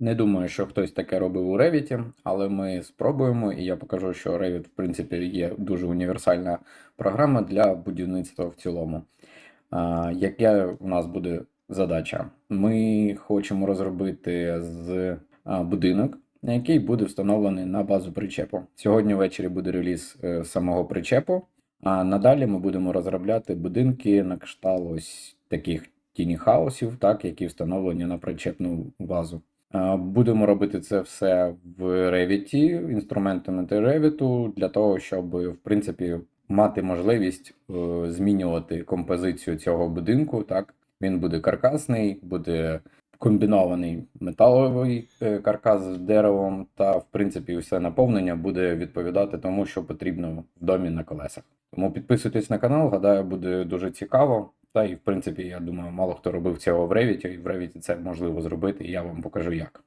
Не думаю, що хтось таке робив у Revit, але ми спробуємо, і я покажу, що Revit, в принципі, є дуже універсальна програма для будівництва в цілому. Яка у нас буде задача? Ми хочемо розробити з будинок, який буде встановлений на базу причепу. Сьогодні ввечері буде реліз е, самого причепу, а надалі ми будемо розробляти будинки на кшталт таких тіні-хаусів, так, які встановлені на причепну базу. Е, Будемо робити це все в Revit, інструментами Revit, для того, щоб в принципі мати можливість е, змінювати композицію цього будинку. Так, він буде каркасний, буде комбінований металовий е, каркас з деревом, та в принципі все наповнення буде відповідати тому, що потрібно в домі на колесах. Тому підписуйтесь на канал, гадаю, буде дуже цікаво. Та і в принципі, я думаю, мало хто робив цього в Revit, і в Revit це можливо зробити, і я вам покажу як.